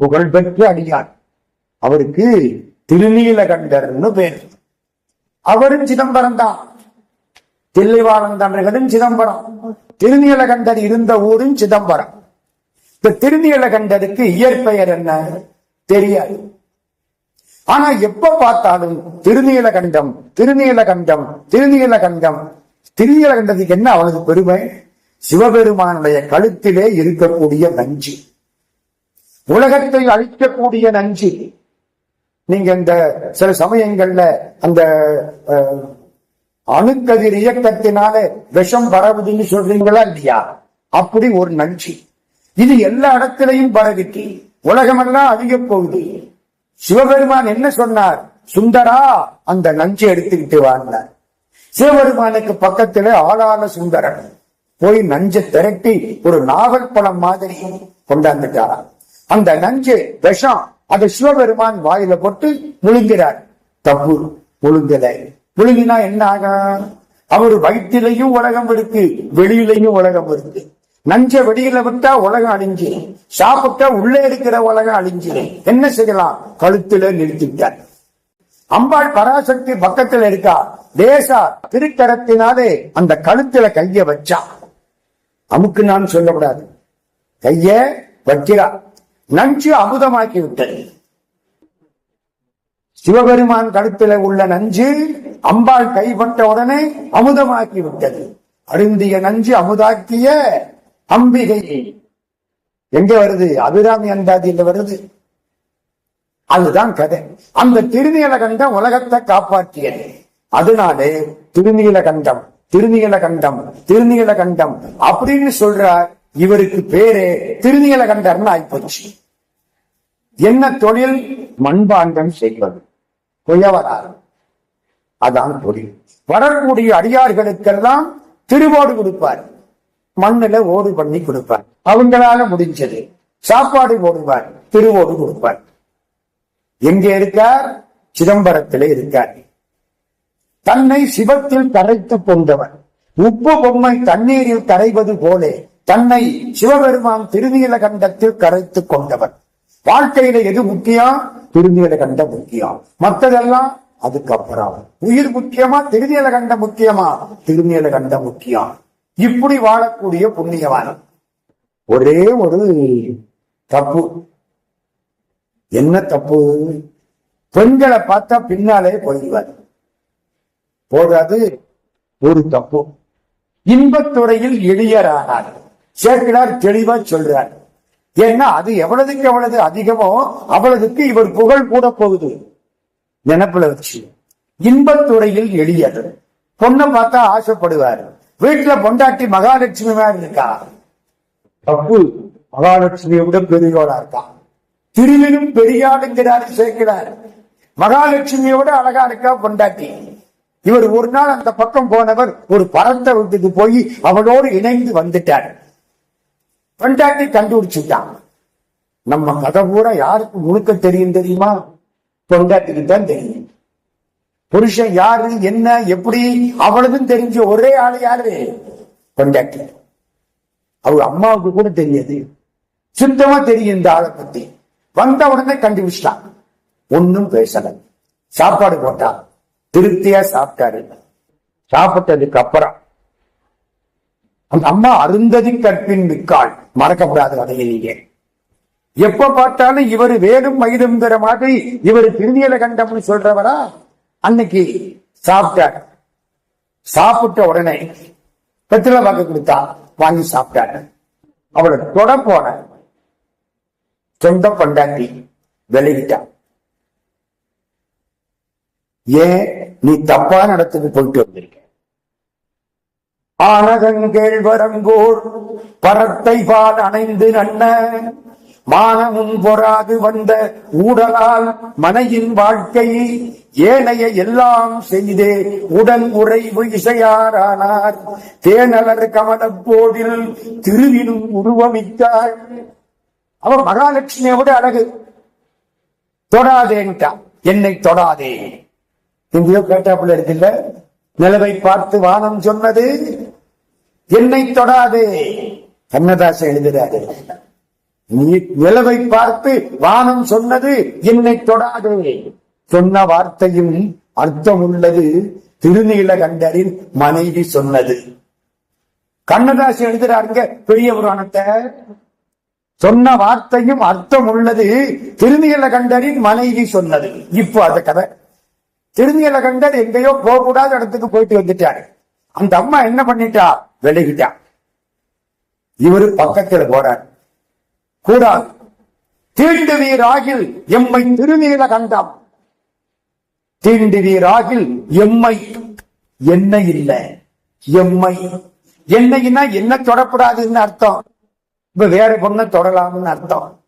புகழ்பெற்ற அடியார் அவருக்கு திருநீலகண்டர்னு பேர். அவரும் சிதம்பரம் தான். தில்லைவாழந்தன்றகனும் சிதம்பரம். திருநீலகண்டர் இருந்த ஊரும் சிதம்பரம். இந்த திருநீலகண்டருக்கு இயற்பெயர் என்ன? தெரியாது. ஆனா எப்ப பார்த்தாலும் திருநீலகண்டம் திருநீலகண்டம் திருநீலகண்டம் திருநீலகண்டத்துக்கு என்ன அவனது பெருமை? சிவபெருமானுடைய கழுத்திலே இருக்கக்கூடிய வஞ்சி உலகத்தை அழிக்கக்கூடிய நஞ்சு. நீங்க இந்த சில சமயங்கள்ல அந்த அணுக்கதிர் இயக்கத்தினால விஷம் பரவுதுன்னு சொல்றீங்களா இல்லையா? அப்படி ஒரு நஞ்சு. இது எல்லா இடத்திலையும் பரவிட்டு உலகமெல்லாம் அழிய போகுது. சிவபெருமான் என்ன சொன்னார்? சுந்தரா அந்த நஞ்சை எடுத்துக்கிட்டு வாழ்ந்தார் சிவபெருமானுக்கு பக்கத்துல ஆளான சுந்தரன் போய் நஞ்சை திரட்டி ஒரு நாவல் பழம் மாதிரி கொண்டாந்துட்டாராம். அந்த நஞ்சு விஷம் அதை சிவபெருமான் வாயில போட்டு முழுங்கிறார். தப்பு முழுங்கலை. முழுங்கினா என்ன ஆகும் அவர் வயிற்றிலையும் உலகம் இருக்கு வெளியிலையும் உலகம் இருக்கு. நஞ்ச வெளியில விட்டா உலகம் அழிஞ்சு சாப்பிட்டா உள்ளே இருக்கிற உலகம் அழிஞ்சு. என்ன செய்யலாம்? கழுத்துல நிறுத்திட்டார். அம்பாள் பராசக்தி பக்கத்துல இருக்கா? தேசா திருக்கரத்தினாலே அந்த கழுத்துல கைய வச்சா. அமுக்கு நான் சொல்லக்கூடாது. கைய வைக்கிறா. நஞ்சு அமுதமாக்கி விட்டது சிவபெருமான் கழுத்துல உள்ள நஞ்சு அம்பாள் கைப்பட்ட உடனே அமுதமாக்கி விட்டது அருந்திய நஞ்சு அமுதாக்கிய அம்பிகை எங்க வருது? அபிராமி அந்தாதியில் வருது. அதுதான் கதை. அந்த திருநீலகண்டம் உலகத்தை காப்பாற்றியது. அதனாலே திருநீலகண்டம் திருநீலகண்டம் திருநீலகண்டம் அப்படின்னு சொல்றார் இவருக்கு பேரு திருநீலகண்டர்னு ஆயிப்போச்சு என்ன தொழில்? மண்பாண்டம் செய்வது. குயவராறு அதான் தொழில். வரக்கூடிய அடியார்களுக்கெல்லாம் திருவோடு கொடுப்பார். மண்ணுல ஓடு பண்ணி கொடுப்பார். அவங்களால முடிஞ்சது. சாப்பாடு போடுவார். திருவோடு கொடுப்பார். எங்க இருக்கார்? சிதம்பரத்திலே இருக்கார். தன்னை சிவத்தில் கரைத்துக் கொண்டவர். உப்பு பொம்மை தண்ணீரில் கரைவது போலே தன்னை சிவபெருமான் திருநீலகண்டத்தில் கரைத்துக் கொண்டவர் வாழ்க்கையில எது முக்கியம் திருநீலகண்டம் முக்கியம் மற்றதெல்லாம் அதுக்கப்புறம் உயிர் முக்கியமா திருநீலகண்டம் முக்கியமா? திருநீலகண்டம் முக்கியம். இப்படி வாழக்கூடிய புண்ணியவானம் ஒரே ஒரு தப்பு. என்ன தப்பு? பெண்களை பார்த்தா பின்னாலே போயிடுவார். போகாது ஒரு தப்பு. இன்பத்துறையில் எளியரானார் சேர்க்கிறார் தெளிவா சொல்றார். ஏன்னா அது எவ்வளவுக்கு எவ்வளவு அதிகமோ அவ்வளவுக்கு இவர் புகழ் கூட போகுது. நினப்புல வச்சு. இன்பத்துறையில் எளியது பொண்ணை பார்த்தா ஆசைப்படுவார். வீட்டுல பொண்டாட்டி மகாலட்சுமி மாதிரி இருக்கா? தப்பு. மகாலட்சுமியை விட பெரியோடா இருக்கா திருவினும் பெரியாளுங்கிறார் சேர்க்கிறார். மகாலட்சுமியோட அழகா இருக்கா பொண்டாட்டி? இவர் ஒரு நாள் அந்த பக்கம் போனவர் ஒரு பரந்த வீட்டுக்கு போய் அவளோடு இணைந்து வந்துட்டார். பொண்டாட்டி கண்டுபிடிச்சுட்டான். நம்ம கதை பூரா யாருக்கு முழுக்க தெரியும் தெரியுமா? பொண்டாட்டிக்கு தான் தெரியும். புருஷன் யாரு என்ன எப்படி அவளுக்கும் தெரிஞ்ச ஒரே ஆள் யாரு? பொண்டாட்டி. அவங்க அம்மாவுக்கு கூட தெரியாது. சுத்தமா தெரியும் இந்த ஆளை பத்தி. வந்த உடனே கண்டுபிடிச்சிட்டான். ஒன்னும் பேசல. சாப்பாடு போட்டா திருப்தியா சாப்பிட்டாரு. சாப்பிட்டதுக்கு அப்புறம் அந்த அம்மா அருந்ததி கற்பின் மிக்காள் மறக்கப்படாது அதையே நீங்க. எப்ப பார்த்தாலும் இவர் வேலும் மயிலுங்கிற மாதிரி இவர் திருநீல கண்டம்னு சொல்றவரா? அன்னைக்கு சாப்பிட்டார். சாப்பிட்ட உடனே வெத்தில வாக்கு கொடுத்தா வாங்கி சாப்பிட்டாரு. அவளை தொட போன சொந்த கொண்டாட்டி வெளியிட்டா. ஏன் நீ தப்பான நடத்துக்கு போயிட்டு வந்திருக்க? ஆனகங்கேழ்வரங்கோர் பரத்தை பால் அணைந்து நன்ன மானமும் பொறாது வந்த ஊடலால் மனையின் வாழ்க்கை ஏனைய எல்லாம் செய்தே உடன் உறைவு இசையாரானார். தேனலர் கமலப்போதில் திருவினும் உருவமித்தார் அவர் மகாலட்சுமியை மகாலட்சுமியோட அழகு. தொடாதேன்ட்டா என்னை தொடாதே. எங்கேயோ கேட்டாப்புல இருக்குல்ல நிலவை பார்த்து வானம் சொன்னது என்னை தொடாதே. கண்ணதாசன் எழுதுறாரு நீ நிலவை பார்த்து வானம் சொன்னது என்னை தொடாதே. சொன்ன வார்த்தையும் அர்த்தம் உள்ளது திருநீலகண்டரின் மனைவி சொன்னது. கண்ணதாசன் எழுதுறாருங்க பெரிய புராணத்தை. சொன்ன வார்த்தையும் அர்த்தம் உள்ளது திருநீலகண்டரின் மனைவி சொன்னது. இப்போ அந்த கதை. திருநீலகண்டர் எங்கேயோ போகக்கூடாத இடத்துக்கு போயிட்டு வந்துட்டாரு. அந்த அம்மா என்ன பண்ணிட்டா? விலகிட்டா. இவரு பக்கத்துல போறார். கூடாது தீண்டுவீராகில் எம்மை திருநீல கண்டம் தீண்டுவீராகில் எம்மை என்ன இல்லை? எம்மை என்னைன்னா என்ன தொடப்படாதுன்னு அர்த்தம். இப்ப வேற பொண்ணை தொடலாம்னு அர்த்தம்.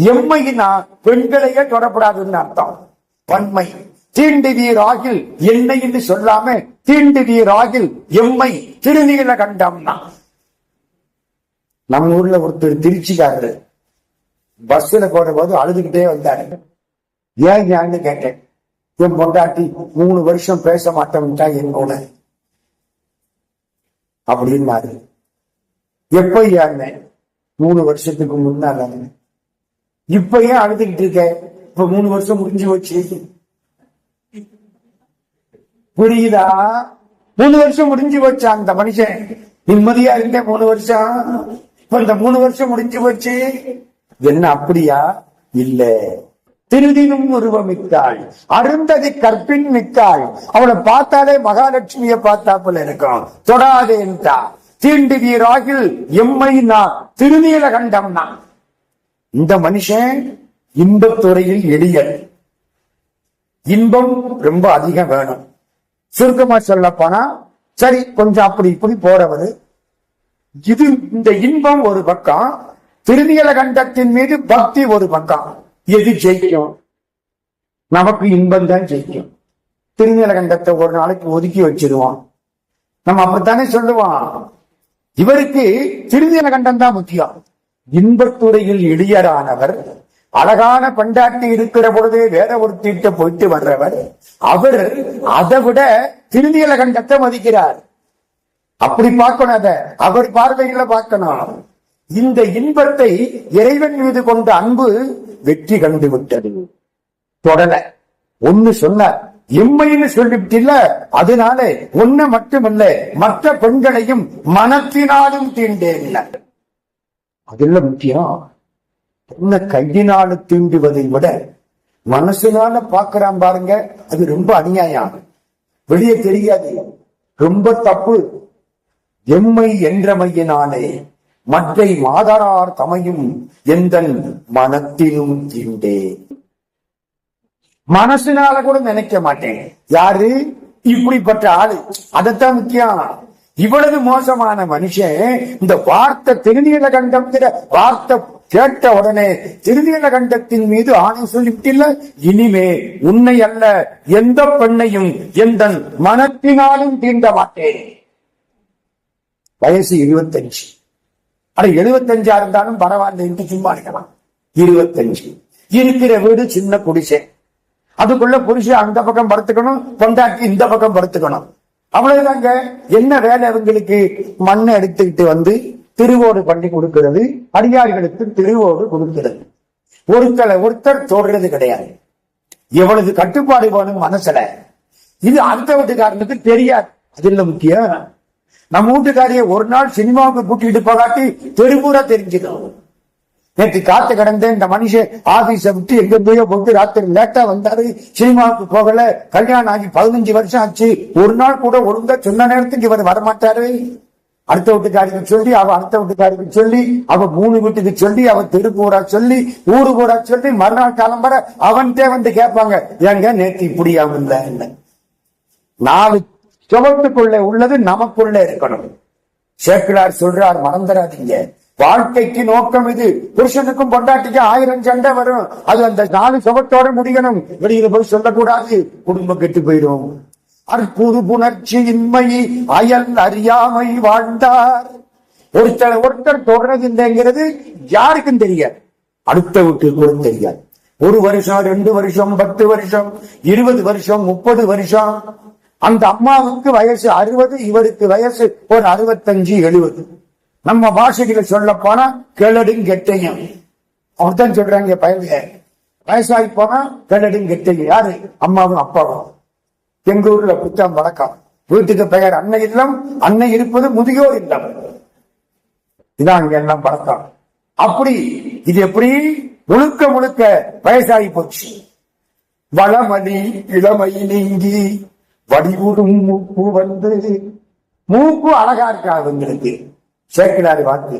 எம்மைனா பெண்களையே தொடப்படாதுன்னு அர்த்தம். பன்மை. தீண்டுவீராகில் என்னைன்னு சொல்லாம தீண்டுவீராகில் எம்மை திருநீல கண்டம்னா. நம்ம ஊர்ல ஒருத்தர் திருச்சிக்காரரு. பஸ்ல போற போது அழுதுகிட்டே வந்தாரு. ஏன் ஏன்னு கேட்டேன். என் பொண்டாட்டி மூணு வருஷம் பேச மாட்டேன்ட்டா என்னோட அப்படின்னாரு. எப்ப ஏன்னு மூணு வருஷத்துக்கு முன்னால? இப்ப ஏன் அழுதுகிட்டு இருக்க? இப்ப மூணு வருஷம் முடிஞ்சு போச்சு. புரியுதா? மூணு வருஷம் முடிஞ்சு போச்சா அந்த மனுஷன்? நிம்மதியா இருந்தேன் மூணு வருஷம்? இப்ப இந்த மூணு வருஷம் முடிஞ்சு போச்சு. என்ன அப்படியா? இல்ல. திருதினும் உருவமித்தாள் அருந்ததி கற்பின் மித்தாள் அவளை பார்த்தாலே மகாலட்சுமிய பார்த்தாப்புல இருக்கும். தொடாதேன்டா தீண்டு வீராகில் எம்மை நான் திருநீல கண்டம்னா இந்த மனுஷன் இன்பத்துறையில் எளியல் இன்பம் ரொம்ப அதிகம் வேணும். சுருக்கமா சொல்ல போனா சரி கொஞ்சம் அப்படி இப்படி போறவரு. இது இந்த இன்பம் ஒரு பக்கம் திருநியல கண்டத்தின் மீது பக்தி ஒரு பக்கம். எது ஜெயிக்கும்? நமக்கு இன்பம் தான் ஜெயிக்கும். திருநியல கண்டத்தை ஒரு நாளைக்கு ஒதுக்கி வச்சிருவோம். நம்ம அப்படித்தானே சொல்லுவோம்? இவருக்கு திருநீலகண்டம் தான் முக்கியம். இன்பத்துறையில் இளையரானவர் அழகான பெண்டாட்டி இருக்கிற பொழுதே வேற ஒருத்திட்ட போயிட்டு வர்றவர். அவர் அதை விட திருநீல கண்டத்தை மதிக்கிறார். அப்படி பார்க்கணும் அத. அவர் பார்வையில பார்க்கணும். இந்த இன்பத்தை இறைவன் மீது கொண்ட அன்பு வெற்றி கண்டு விட்டது. தொடல. ஒண்ணு சொன்னார் எம்மைன்னு சொல்லிவிட்டில்ல. அதனால ஒன்ன மட்டுமல்ல. மற்ற பெண்களையும் மனத்தினாலும் தீண்டேன். அதுல முக்கியம் என்ன கையினால தீண்டுவதை விட மனசுனால பாக்குறான் பாருங்க அது ரொம்ப அநியாயம். வெளியே தெரியாது. ரொம்ப தப்பு. எம்மை என்றமையினாலே மற்றை மாதரார் தமையும் எந்தன் மனத்திலும் தீண்டே. மனசுனால கூட நினைக்க மாட்டேன். யாரு? இப்படிப்பட்ட ஆளு. அதத்தான் முக்கியம். இவ்வளவு மோசமான மனுஷன் இந்த வார்த்தை திருநீல கண்டம்ங்கிற வார்த்தை கேட்ட உடனே திருநீல கண்டத்தின் மீது ஆணை சொல்லிவிட்டில்ல? இனிமே உன்னை அல்ல எந்த பெண்ணையும் எந்த மனத்தினாலும் தீண்ட மாட்டேன். வயசு இருபத்தஞ்சு. ஆனா எழுபத்தஞ்சா இருந்தாலும் பரவாயில்ல என்று சும்மா இருக்கலாம். இருபத்தஞ்சு. இருக்கிற வீடு சின்ன குடிசை. அதுக்குள்ள புருஷன் அந்த பக்கம் படுத்துக்கணும் பொண்டாட்டி இந்த பக்கம் படுத்துக்கணும். அவ்வளவுதாங்க. என்ன வேலை அவங்களுக்கு மண்ணை எடுத்துக்கிட்டு வந்து திருவோடு பண்ணி கொடுக்கிறது அடியார்களுக்கு திருவோடு கொடுக்கிறது. ஒருத்தரை ஒருத்தர் தோடுறது கிடையாது. எவ்வளவு கட்டுப்பாடு வேணும் மனசுல. இது அடுத்த வீட்டுக்காரனுக்கு தெரியாது. அது இல்ல முக்கியம்? நம்ம வீட்டுக்காரிய ஒரு நாள் சினிமாவுக்கு கூட்டிட்டு போகாட்டி தெருபூரா தெரிஞ்சுக்கணும். நேற்று காத்து கிடந்தேன் இந்த மனுஷன் ஆபீஸ விட்டு எங்க போயோ போட்டு ராத்திரி லேட்டா வந்தாரு. சினிமாவுக்கு போகல. கல்யாணம் ஆகி பதினஞ்சு வருஷம் ஆச்சு. ஒரு நாள் கூட ஒழுங்கா சொன்ன நேரத்துக்கு இவர் வரமாட்டாரு. அடுத்த வீட்டுக்காரிக்கு சொல்லி அவ அடுத்த வீட்டுக்காரிக்கு சொல்லி அவ மூணு வீட்டுக்கு சொல்லி அவ தெருக்கூடா சொல்லி ஊரு கூட சொல்லி மறுநாள் கிளம்புற அவன்கிட்ட வந்து கேட்பாங்க. ஏங்க நேற்று இப்படி அவன் என்ன நாலு சுவத்துக்குள்ள உள்ளது நமக்குள்ள இருக்கணும். சேக்கிழார் சொல்றார் மறந்துடாதீங்க. வாழ்க்கைக்கு நோக்கம் இது. புருஷனுக்கும் பொண்டாட்டிக்கும் ஆயிரம் சண்டை வரும். அது அந்த நாலு சுகத்தோட முடியணும். வெளியில போய் சொல்லக்கூடாது. குடும்பம் கெட்டு போயிடும். அற்புது புணர்ச்சி இன்மை அயல் அறியாமை வாழ்ந்தார். ஒருத்தர் ஒருத்தர் தொடர்றது இல்லைங்கிறது யாருக்கும் தெரியாது. அடுத்த வீட்டுக்கு கூட தெரியாது. ஒரு வருஷம் ரெண்டு வருஷம் பத்து வருஷம் இருபது வருஷம் முப்பது வருஷம். அந்த அம்மாவுக்கு வயசு அறுபது இவருக்கு வயசு ஒரு அறுபத்தஞ்சு எழுபது. நம்ம பாஷைகளை சொல்ல போனா கிழடும் கெட்டையும். அவர்தான் சொல்றாங்க பயலுக வயசாகி போனா கிழடும் கெட்டையும். யாரு? அம்மாவும் அப்பாவும். எங்க ஊர்ல அப்படித்தான் வழக்கம். வீட்டுக்கு பெயர் அன்னை இல்லம் அன்னை இருப்பது முதியோர் இல்லம். இதான் அங்க எல்லாம் பழக்கம் அப்படி இது எப்படி? முழுக்க முழுக்க வயசாகி போச்சு. வளமணி இளமை நீங்கி வடிவுடும் மூப்பு வந்து மூப்பு அழகா இருக்கா அவங்களுக்கு? சேர்க்கிறாரு வார்த்தை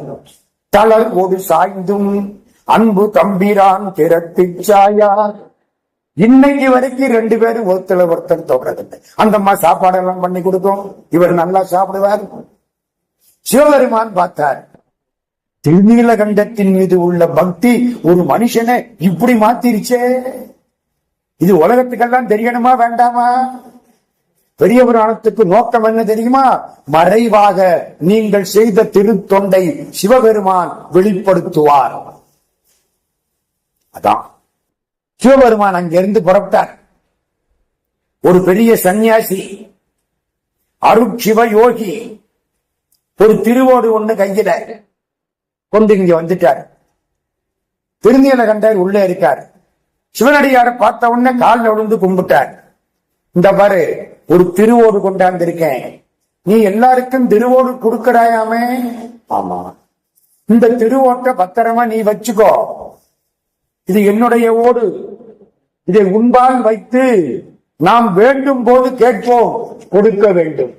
தளர் ஒரு சாய்ந்தும் அன்பு தம்பிரான் திறத்து சாயார். இன்னைக்கு வரைக்கும் ரெண்டு பேரும் ஒருத்தர் ஒருத்தர் தொடர்றது அந்த அம்மா சாப்பாடெல்லாம் பண்ணி கொடுக்கும் இவர் நல்லா சாப்பிடுவார். சிவபெருமான் பார்த்தார் திருநீலகண்டத்தின் மீது உள்ள பக்தி ஒரு மனுஷனை இப்படி மாத்திருச்சே. இது உலகத்துக்கெல்லாம் தெரியணுமா வேண்டாமா? பெரிய புராணத்துக்கு நோக்கம் என்ன தெரியுமா? மறைவாக நீங்கள் செய்த திருத்தொண்டை சிவபெருமான் வெளிப்படுத்துவார். அதான். சிவபெருமான் அங்கிருந்து புறப்பட்டார். ஒரு பெரிய சன்னியாசி அருட்சிவ யோகி ஒரு திருவோடு ஒண்ணு கையில கொண்டு இங்க வந்துட்டார். திருநீலகண்டர் உள்ளே இருக்கார். சிவனடியாரை பார்த்த உடனே காலில் விழுந்து கும்பிட்டார். இந்த பாரு ஒரு திருவோடு கொண்டாந்திருக்கேன் நீ எல்லாருக்கும் திருவோடு கொடுக்கறாயாமே? ஆமா. இந்த திருவோட்டை பத்திரமா நீ வச்சுக்கோ. இது என்னுடைய ஓடு. இதை உண்பால் வைத்து நாம் வேண்டும் போது கேட்போம் கொடுக்க வேண்டும்.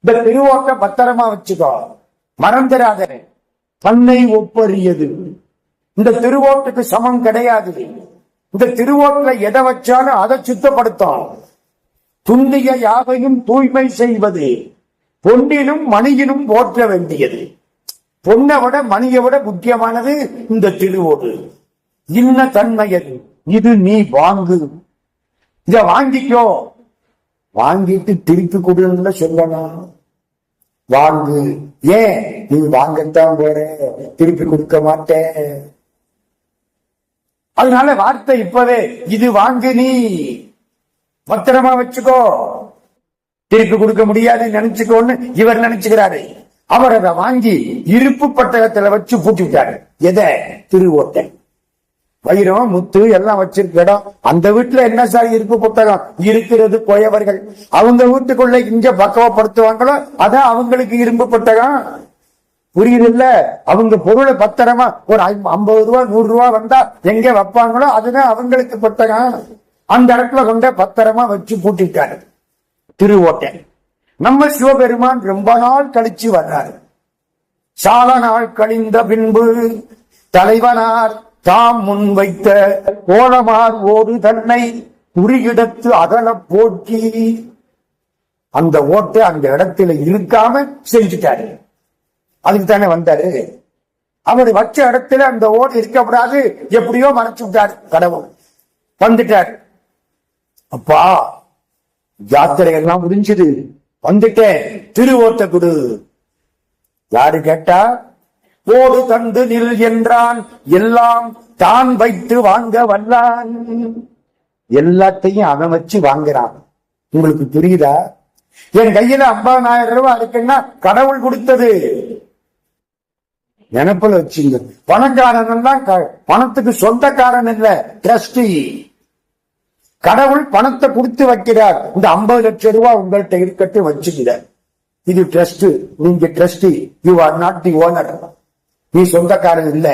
இந்த திருவோட்டை பத்திரமா வச்சுக்கோ. மறந்துடாத தன்னை ஒப்பறியது. இந்த திருவோட்டுக்கு சமம் கிடையாது. இந்த திருவோட்டுல எதை வச்சாலும் அதை சுத்தப்படுத்தும். துண்டிய யாவையும் தூய்மை செய்வது. பொன்னிலும் மணியிலும் போற்ற வேண்டியது. பொன்னை விட மணியை விட முக்கியமானது இந்த திருவோடு. இன்ன தன்மையது இது நீ வாங்கு. இத வாங்கிக்கோ. வாங்கிட்டு திருப்பி கொடுன்னு சொல்லணும். வாங்கு. ஏன்? நீ வாங்கத்தான் போற. திருப்பி கொடுக்க மாட்டேன். அதனால வார்த்தை இப்பவே இது வாங்கு நீ. பத்திரமா வச்சுக்கோ. திருப்பி கொடுக்க முடியாதுன்னு நினைச்சுக்கோன்னு இவர் நினைச்சுக்கிறாரு. அவர் அதை வாங்கி இருப்பு பட்டகத்துல வச்சு பூட்டி விட்டாரு. எதை? திருவோட்டை. வைரம் முத்து எல்லாம் வச்சிருக்க இடம். அந்த வீட்டுல என்ன சார் இருப்பு புத்தகம்? இருக்கிறது போயவர்கள். அவங்க வீட்டுக்குள்ள இங்க பக்குவப்படுத்துவாங்களோ அதான் அவங்களுக்கு இரும்பு புத்தகம். புரியுது இல்ல அவங்க பொருளை பத்திரமா ஒரு ஐம்பது ரூபா நூறு ரூபா வந்தா எங்க வைப்பாங்களோ அதுதான் அவங்களுக்கு புத்தகம். அந்த இடத்துல கொண்ட பத்திரமா வச்சு பூட்டிட்டாரு. திருவோட்டை நம்ம சிவபெருமான் ரொம்ப நாள் கழிச்சு வர்றாரு. சால நாள் கழிந்த பின்பு தலைவனார் தாம் முன் வைத்த கோலமார் ஓடு தன்னை உரியிடத்து அகல போக்கி. அந்த ஓட்டை அந்த இடத்துல இருக்காம செஞ்சுட்டாரு. அதுக்கு தானே வந்தாரு. அவர் வச்ச இடத்துல அந்த ஓடு இருக்கக்கூடாது எப்படியோ மறைச்சு விட்டார் கடவுள். வந்துட்டார். அப்பா யாத்திரை எல்லாம் முடிஞ்சது. வந்துட்டேன். திருவோட்ட குடு யாரு கேட்டா போடு தந்து நில் என்றான். எல்லாம் தான் வைத்து வாங்க வல்லான் எல்லாத்தையும் அவன் வச்சு வாங்குறான். உங்களுக்கு புரியுதா? என் கையில ஐம்பதாயிரம் ரூபாய் இருக்குன்னா கடவுள் கொடுத்தது. நினைப்புல வச்சுங்க. பணக்காரன் தான் க- பணத்துக்கு சொந்தக்காரன் இல்ல ட்ரஸ்டி. கடவுள் பணத்தை கொடுத்து வைக்கிறார். இந்த ஐம்பது லட்சம் ரூபாய் உங்கள்கிட்ட இருக்கட்டும் வச்சுக்கிற இது ட்ரஸ்ட். நீங்க trustee. You are not the owner நீ சொந்தக்காரன் இல்ல.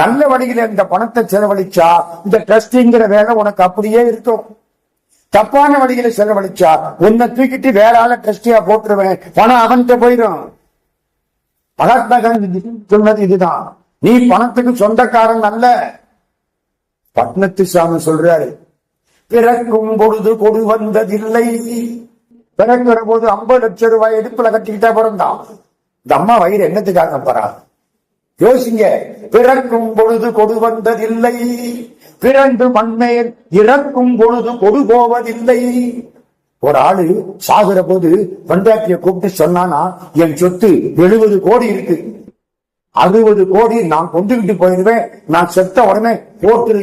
நல்ல வழியில இந்த பணத்தை செலவழிச்சா இந்த ட்ரஸ்டிங்கிற வேலை உனக்கு அப்படியே இருக்கும். தப்பான வழியில செலவழிச்சா உன்னை தூக்கிட்டு வேற ஆள ட்ரஸ்டியா போட்டுருவேன். பணம் அவன்கிட்ட போயிடும். மகாத்மா காந்தி சொன்னது இதுதான். நீ பணத்துக்கு சொந்தக்காரன் அல்ல. பட்னத்து சாமி சொல்றாரு பிறக்கும் பொழுது கொடு வந்ததில்லை. பிறக்கிற போது ஐம்பது லட்சம் ரூபாய் இடுப்புல கட்டிக்கிட்டா பிறந்தான் இந்த அம்மா வயிறு என்னத்துக்காக போறா? யோசிங்க பிறக்கும் பொழுது கொடு வந்ததில்லை. பிறந்து மண்மேல் இறக்கும் பொழுது கொடு போவதில்லை. ஒரு ஆளு சாகுற போது பண்டாட்டிய கூப்பிட்டு சொன்னானா என் சொத்து எழுபது கோடி இருக்கு. அறுபது கோடி நான் கொண்டுகிட்டு போயிருவேன். நான் செத்த உடனே போட்டு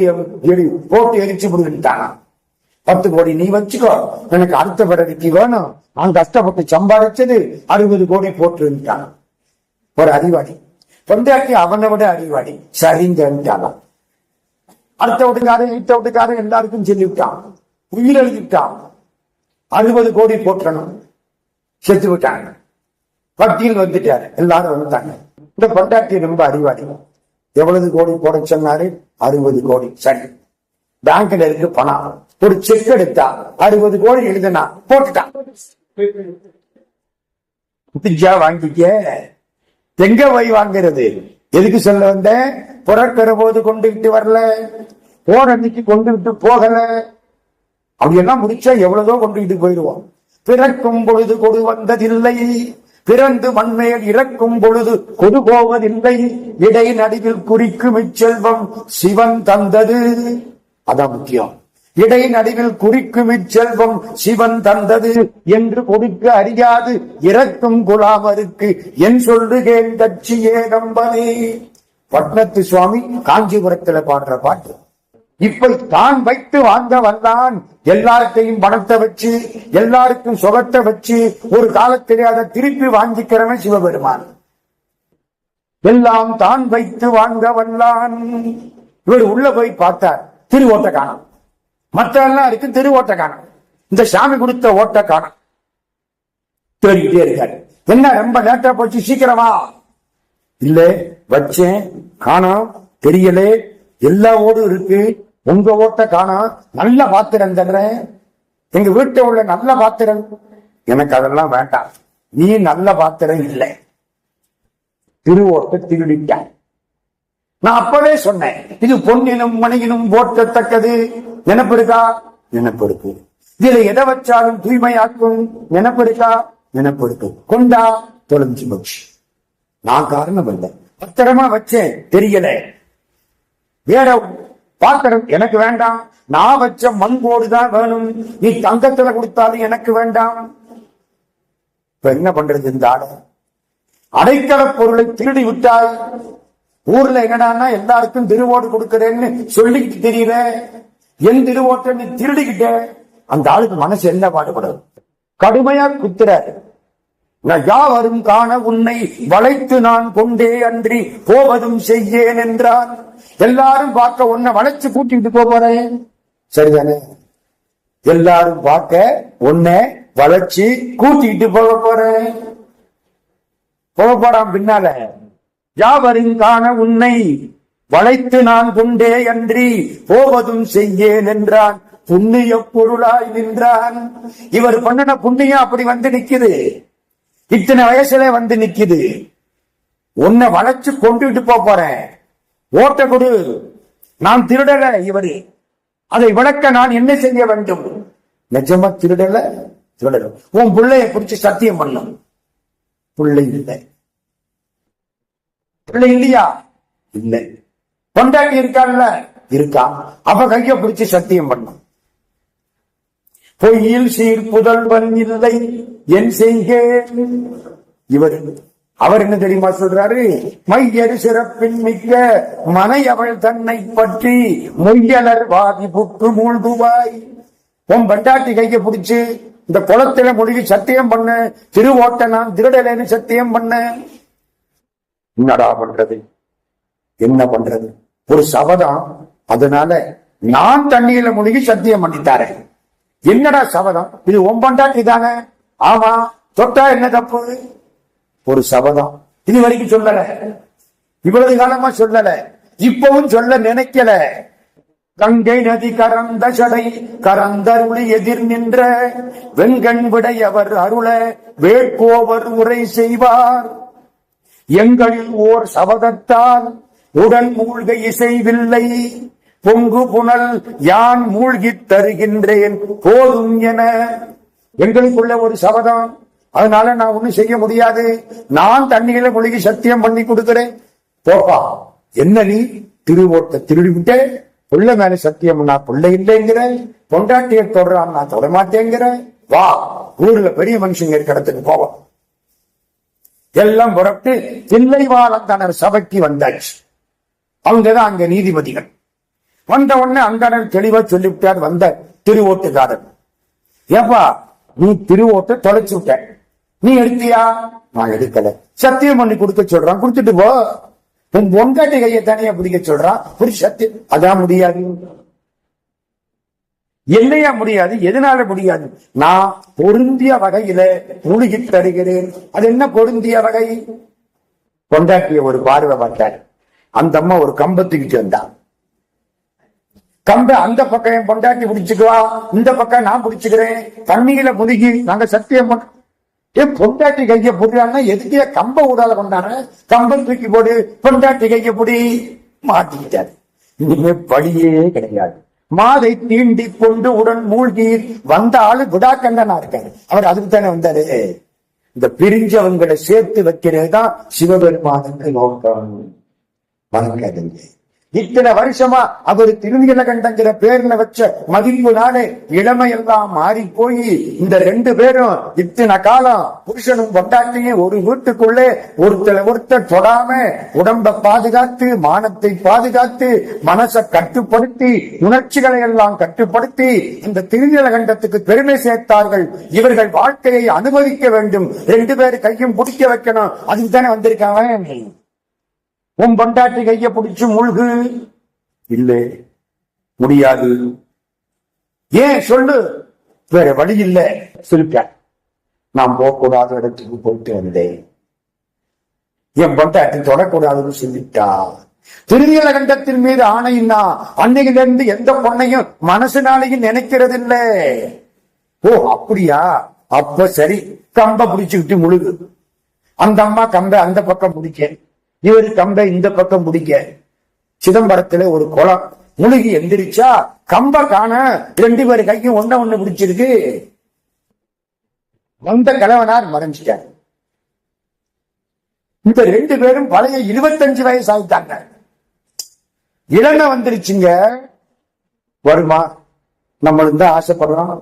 போட்டு எரிச்சு விடுவிட்டானா பத்து கோடி நீ வச்சுக்கோ. எனக்கு அடுத்த பிறகு வேணும். நான் கஷ்டப்பட்டு சம்பாதிச்சது அறுபது கோடி போட்டு ஒரு அறிவாளி பொண்டாட்டி அவனை விட அறிவாளி சரிந்தாலாம் அடுத்த வீட்டுக்காரன் இத்த வீட்டுக்காரன் எல்லாருக்கும் சொல்லிவிட்டான் உயிர் எழுதிட்டான் அறுபது கோடி போட்டணும் செத்து விட்டாங்க பட்டியல் வந்துட்டாரு எல்லாரும் வந்துட்டாங்க இந்த பொண்டாட்டி ரொம்ப அறிவாளி எவ்வளவு கோடி போட சொன்னாரு அறுபது கோடி சரி பேங்க்ல இருக்கு பணம் ஒரு செக் எடுத்தா அறுபது கோடி எழுதுனா போட்டுட்டான் வாங்கிக்க எங்க போய் வாங்குறது? எதுக்கு சொல்ல வந்தேன்? புறக்கிற போது கொண்டுகிட்டு வரல. போற அன்னைக்கு கொண்டு போகல. அப்படியெல்லாம் முடிச்சா எவ்வளவோ கொண்டுகிட்டு போயிடுவோம். பிறக்கும் பொழுது கொடு வந்ததில்லை. பிறந்து மண்மேல் இறக்கும் பொழுது கொடு போவதில்லை. இடை நடுவில் குறிக்கும் இச்செல்வம் சிவன் தந்தது. அதான் முக்கியம். இடை நடுவில் குறிக்கும் இச்செல்வம் சிவன் தந்தது என்று கொடுக்க அறியாது. இறக்கும் குலாமருக்கு என் சொல்லுகேன் கட்சியே நம்பனே பட்னத்து சுவாமி காஞ்சிபுரத்துல பாடுற பாட்டு. இப்ப தான் வைத்து வாங்க வந்தான் எல்லார்த்தையும் பணத்தை வச்சு எல்லாருக்கும் சுகத்தை வச்சு ஒரு காலத்திலே அதை திருப்பி வாங்கிக்கிறவன் சிவபெருமான். எல்லாம் தான் வைத்து வாங்க வந்தான் இவர் உள்ள போய் பார்த்தார். திருவோட்ட காணம் மற்ற எல்லாம் இருக்கு தெரு ஓட்ட காணும் இந்த சாமி கொடுத்த ஓட்ட காணும் தேடிக்கிட்டே இருக்காரு. என்ன ரொம்ப லேட்டா போச்சு? சீக்கிரமா இல்ல வச்சேன். காணோம். தெரியலே. எல்லா ஓடும் இருக்கு. உங்க ஓட்ட காணோம். நல்ல பாத்திரம் தர்றேன். எங்க வீட்டுல உள்ள நல்ல பாத்திரம். எனக்கு அதெல்லாம் வேண்டாம். நீ நல்ல பாத்திரம் இல்லை. திருவோட்ட திருடிட்டான் நான் அப்பவே சொன்னேன். இது பொன்னினும் மணியினும் ஓட்டத்தக்கது நினப்பு இருக்கா இதுல எதை வச்சாலும் தூய்மையாக்கும்? நினப்பு இருக்கா கொண்டா தொலைஞ்சு போச்சு நான் காரணம் இல்லை பத்திரமா வச்சேன் தெரியல வேற பாத்திரம் எனக்கு வேண்டாம் நான் வச்ச மண்போடு தான் வேணும் நீ தங்கத்துல கொடுத்தாலும் எனக்கு வேண்டாம் இப்ப என்ன பண்றது இந்த ஆளு அடைக்கல பொருளை திருடி விட்டாய் ஊர்ல என்னடான்னா எல்லாருக்கும் திருவோடு கொடுக்கிறேன்னு சொல்லிக்கிட்டு தெரியல என் திருவோட்டை நீ திருடிக்கிட்ட அந்த ஆளுக்கு மனசு என்ன பாடுபடும்? கடுமையா குத்துறாரு. நான் யாவரும் காண உன்னை வளைத்து நான் கொண்டே அன்றி போவதும் செய்யேன் என்றான். எல்லாரும் பார்க்க உன்னை வளைச்சு கூட்டிட்டு போறேன். சரிதானே? எல்லாரும் பார்க்க உன்னை வளைச்சு கூட்டிட்டு போக போறேன். போக போறான் பின்னால. யாவரும் காண உன்னை வளைத்து நான் கொண்டே அன்றி போவதும் செய்யேன் என்றான். புண்ணிய பொருளாய் நின்றான். இவர் பண்ணின புண்ணியம் அப்படி வந்து நிக்குது. இத்தனை வயசுல வந்து நிக்குது. உன்னை வளைச்சு கொண்டுட்டு போக போறேன். ஓட்ட கொடு. நான் திருடல இவரு. அதை விளக்க நான் என்ன செய்ய வேண்டும்? நிஜமா திருடல? திருடல. உன் பிள்ளைய குறிச்சு சத்தியம் பண்ணும். பிள்ளை இல்லை. பிள்ளை இல்லையா? இல்லை. பொண்டாட்டி இருக்கான்ல இருக்கா. அவ கைய பிடிச்சு சத்தியம் பண்ணும். பொய்யில் சீர் புதல்வன் இல்லை என் செய்கேன் இவர் அவர் என்ன தெரியுமா சொல்றாரு? மையரு சிறப்பின் மிக்க மனை அவள் தன்னை பற்றி மொய்யலர் வாதி புற்று மூழ்குவாய். உன் பண்டாட்டி கைய பிடிச்சு இந்த குளத்தில மொழிகி சத்தியம் பண்ண. திருவோட்ட நான் திருடலேன்னு சத்தியம் பண்ண. என்னடா பண்றது? என்ன பண்றது? ஒரு சபதம் அதனால நான் தண்ணியில முழுகி சத்தியம் பண்ணித்தாரேன் என்னடா சபதம் இது ஒம்பண்டாட்டி தானே? ஆமா தொட்டா என்ன தப்பு? ஒரு சபதம் இது வரைக்கும் சொல்லல. இவ்வளவு காலமா சொல்லல. இப்பவும் சொல்ல நினைக்கல. கங்கை நதி கரந்த சடை கரந்தருளி எதிர் நின்ற வெண்கண் விடையவர் அருள வேட்கோவர் உரை செய்வார். எங்களில் ஓர் சபதத்தால் உடன் மூழ்க இசைவில்லை. பொங்கு புனல் யான் மூழ்கித் தருகின்றேன் போதும் என. எங்களுக்குள்ள ஒரு சபதம். அதனால நான் ஒண்ணும் செய்ய முடியாது. நான் தண்ணியில மூழ்கி சத்தியம் பண்ணி கொடுக்கிறேன். போப்பா என்ன நீ? திருவோட்ட திருடி பிள்ளை மேல சத்தியம் நான் பிள்ளை இல்லைங்கிற பொண்டாட்டிய தொடரான் நான் தொடமாட்டேங்கிற வா ஊர்ல பெரிய மனுஷங்க இருக்கிற இடத்துக்கு போவோம். எல்லாம் புறப்பட்டு தில்லைவாழந்தனர் சபைக்கு வந்தாச்சு. அவங்கதான் அங்க நீதிபதிகள். வந்த உடனே அந்தனர் தெளிவா சொல்லிவிட்டார் வந்த திருவோட்டுக்காரர். ஏப்பா நீ திருவோட்டை தொலைச்சு விட்ட. நீ எடுத்தியா? நான் எடுக்கல. சத்தியம் பண்ணி கொடுக்க சொல்றான். கொடுத்துட்டு போ. உன் பொங்காட்டி கையை தனியா பிடிக்க சொல்றான். ஒரு சத்தியம். அதான் முடியாது. என்னையா முடியாது? எதனால முடியாது? நான் பொருந்திய வகையில மூழ்கி தருகிறேன். அது என்ன பொருந்திய வகை? கொண்டாட்டிய ஒரு பார்வை பார்த்தார். அந்த அம்மா ஒரு கம்பத்துக்கிட்டு வந்தான் கம்ப அந்த பக்கம் என் பொண்டாட்டி பிடிச்சுக்குவா இந்த பக்கம் நான் பிடிச்சுக்கிறேன். தண்ணியில முதுகி நாங்க சத்தியம் பண்ண ஏன் பொண்டாட்டி கைய போடுறாங்கன்னா எதுக்கே கம்ப ஊடால கொண்டான கம்பம் தூக்கி போடு பொண்டாட்டி கைய புடி. மாட்டிக்கிட்டாரு. இனிமே வழியே கிடையாது. மாதை தீண்டி கொண்டு உடன் மூழ்கி வந்த ஆளு விடாக்கண்டனா இருக்காரு. அவர் அதுக்கு தானே வந்தாரு. இந்த பிரிஞ்சவங்களை சேர்த்து வைக்கிறது தான் சிவபெருமானுக்கு நோக்கம். வணங்காதீங்க. இத்தனை வருஷமா அவர் திருநீலகண்டங்கிற பேர்ல வச்ச மதிப்புனாலே இளமையெல்லாம் மாறி போய் இந்த ரெண்டு பேரும் இத்தனை காலம் புருஷனும் பொண்டாட்டியும் ஒரு வீட்டுக்குள்ளே ஒருத்தர் ஒருத்தர் தொடாம உடம்ப பாதுகாத்து மானத்தை பாதுகாத்து மனசை கட்டுப்படுத்தி உணர்ச்சிகளை எல்லாம் கட்டுப்படுத்தி இந்த திருநீலகண்டத்துக்கு பெருமை சேர்த்தார்கள். இவர்கள் வாழ்க்கையை அனுமதிக்க வேண்டும். ரெண்டு பேர் கையும் பிடிக்க வைக்கணும். அதுக்கு தானே வந்திருக்காங்க. உன் பொண்டாட்டி கைய பிடிச்சு முழுகு. இல்லை முடியாது. ஏன் சொல்லு? வேற வழி இல்ல. சொல்லிட்டேன் நான் போகக்கூடாத இடத்துக்கு போயிட்டு வந்தேன். என் பொண்டாட்டி தொடக்கூடாதுன்னு சொல்லிட்டா. திருநீலகண்டத்தின் மீது ஆணையின்னா அன்னையிலிருந்து எந்த பொண்ணையும் மனசுனாலையும் நினைக்கிறது இல்ல ஓ அப்படியா? அப்ப சரி கம்ப பிடிச்சுக்கிட்டு முழுகு. அந்த அம்மா கம்பை அந்த பக்கம் பிடிக்க இவர் கம்பை இந்த பக்கம் பிடிக்க சிதம்பரத்துல ஒரு குளம். முழுகி எந்திரிச்சா கம்ப காண ரெண்டு பேர் கைக்கும் ஒன்ன ஒண்ணு பிடிச்சிருக்கு. வந்த கலவனார் மறைஞ்சிட்டார். இந்த ரெண்டு பேரும் பழைய இருபத்தஞ்சு வயசு ஆயிட்டாங்க இளமை வந்துருச்சுங்க. வருமா? நம்மளுக்கு தான் ஆசைப்படுறோம்.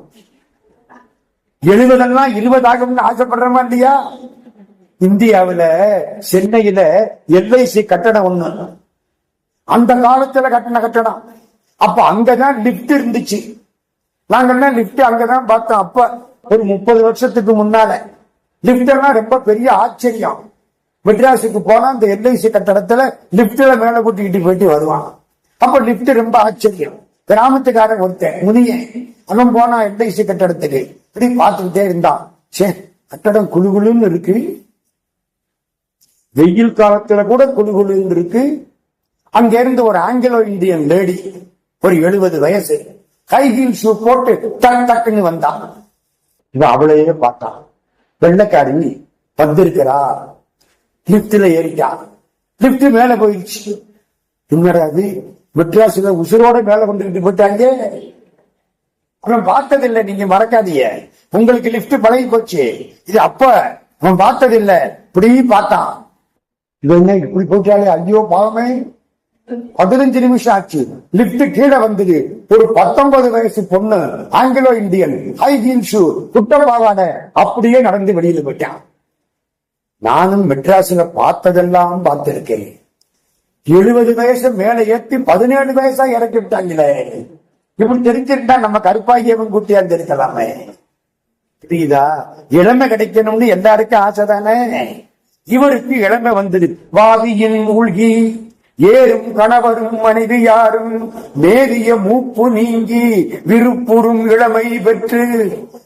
எழுபதெல்லாம் இருபதாகும்னு ஆசைப்படுறோமா இல்லையா? இந்தியாவில சென்னையில எல்ஐசி கட்டடம் ஒண்ணு. அந்த காலத்துல கட்டின கட்டடம். அப்ப அங்கதான் லிப்ட் இருந்துச்சு. நாங்கெல்லாம் லிப்ட் அங்கதான் பார்த்தோம். அப்ப ஒரு முப்பது வருஷத்துக்கு முன்னால. லிப்ட் எல்லாம் ரொம்ப பெரிய ஆச்சரியம். மெட்ராஸுக்கு போனா அந்த எல்ஐசி கட்டடத்துல லிப்ட்ல மேல கூட்டிக்கிட்டு போயிட்டு வருவான் அப்ப லிப்ட் ரொம்ப ஆச்சரியம். கிராமத்துக்காரன் ஒருத்தன் முனியன் அவன் போனா எல்ஐசி கட்டடத்துக்கு. இப்படி பார்த்துக்கிட்டே இருந்தான். சே கட்டடம் குழு குழுன்னு இருக்கு. வெயில் காலத்துல கூட குழு குழுன்னு இருக்கு அங்க இருந்து ஒரு ஆங்கிலோ இந்தியன் லேடி ஒரு எழுபது வயசு ஹை ஹீல் ஷூ போட்டு டக் டக்குன்னு வந்தான் இவன் அவளையே பார்த்தான் வெள்ளக்காரி வந்திருக்கிறா. லிப்ட்ல ஏறிட்டா. லிப்ட் மேல போயிடுச்சு. என்னடாது மெட்ராஸ்ல உசுரோட மேல கொண்டுகிட்டு போயிட்டாங்க. அவன் பார்த்ததில்லை நீங்க மறக்காதீங்க. உங்களுக்கு லிப்ட் பழகி போச்சு. இது அப்ப அவன் பார்த்ததில்லை. இப்படி பார்த்தான். இது என்ன இப்படி போட்டாலே ஐயோ பாவமே. பதினஞ்சு நிமிஷம் ஆச்சு. லிப்ட் கீழே வந்தது. ஒரு பத்தொன்பது வயசு பொண்ணு Anglo Indian high heel shoe குட்டப்பாவான அப்படியே நடந்து வெளியில போயிட்டான். நானும் மெட்ராஸ்ல பார்த்ததெல்லாம் பார்த்திருக்கேன். எழுபது வயசு மேல ஏத்தி பதினேழு வயசா இறக்கி விட்டாங்களே. இப்படி தெரிஞ்சிருந்தா நம்ம கருப்பாகியவன் கூட்டியா இருக்கலாமே புரியுதா? இளமை கிடைக்கணும்னு எல்லாருக்கும் ஆசை தானே? இவருக்கு இளமை வந்தது. வாவியின் மூழ்கி ஏறும் கணவரும் மனைவி யாரும் நேரிய மூப்பு நீங்கி விருப்புறும் இளமை பெற்று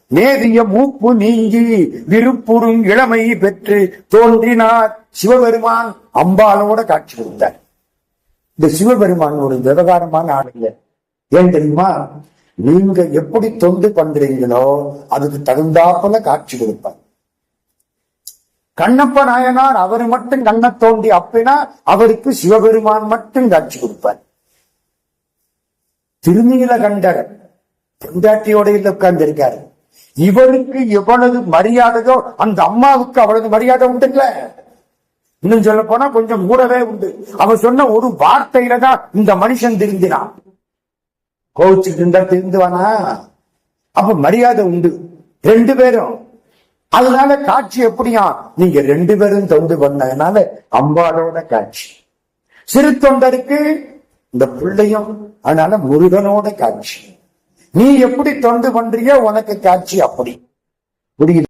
நேரிய மூப்பு நீங்கி விருப்புறும் இளமை பெற்று தோன்றினார் சிவபெருமான். அம்பாலோட காட்சி கொடுத்தார். இந்த சிவபெருமான் ஒரு விவகாரமான ஆளுங்க ஏன் தெரியுமா? நீங்க எப்படி தொண்டு பண்றீங்களோ அதுக்கு தகுந்தாப்புல காட்சி கொடுப்பார். கண்ணப்ப நாயனார் அவர் மட்டும் கண்ண தோண்டி அப்பினா அவருக்கு சிவபெருமான் மட்டும் காட்சி கொடுப்பார். திருநீலகண்டர் பொண்டாட்டியோட உட்கார்ந்து இருக்காரு இவருக்கு எவ்வளவு மரியாதையோ அந்த அம்மாவுக்கு அவ்வளவு மரியாதை உண்டுங்களே. இன்னும் சொல்ல போனா கொஞ்சம் கூடவே உண்டு. அவ சொன்ன ஒரு வார்த்தையில தான் இந்த மனுஷன் திருந்தினான் கோவிச்சுட்டு இருந்தா திருந்துவானா? அப்ப மரியாதை உண்டு. ரெண்டு பேரும் அதனால காட்சி எப்படியா? நீங்க ரெண்டு பேரும் தொண்டு பண்ணதுனால அம்பாளோட காட்சி. சிறு தொண்டருக்கு இந்த பிள்ளையும் அதனால முருகனோட காட்சி. நீ எப்படி தொண்டு பண்றியோ உனக்கு காட்சி அப்படி. புரியுது?